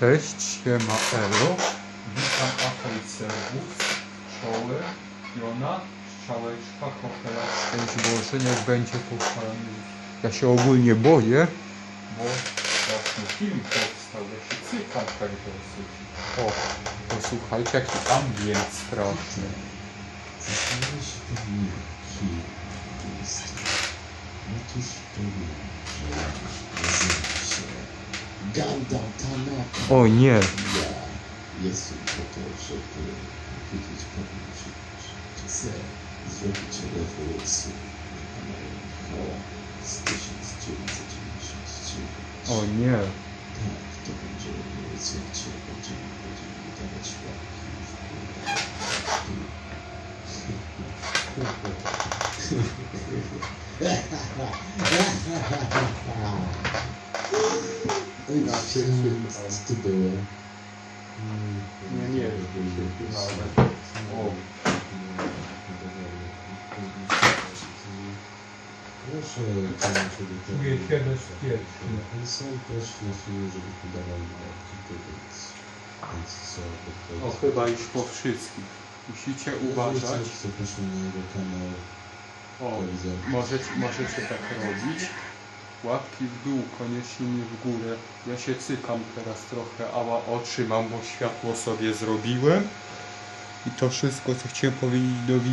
Cześć, siema Elo. Witam akolcerów, Czoły, Jona, Strzałeczka, Kopela, Szczęść Boże, niech będzie pochwalony. Ja się ogólnie boję, bo właśnie film powstał, ja się cykam tak dosyć. O, posłuchajcie jaki ambient straszny. Pewnie, kim jest. Nazywam się Ganda Tanaka. O nie, Michała z 1999. o nie. To będzie rewolucja, gdzie będziemy, będziemy wydawać łapki w górę. Oj, co to było? Nie, nie, O. Proszę. Czuję się bezpiecznie. Są też na filmie, żebyśmy dawali łapki, więc, O, chyba już po wszystkich. Musicie uważać. Zapraszam na jego. O, możecie, możecie tak robić. Łapki w dół, koniecznie nie w górę. Ja się cykam teraz trochę, ała oczy mam, bo światło sobie zrobiłem. I to wszystko, co chciałem powiedzieć do widzów.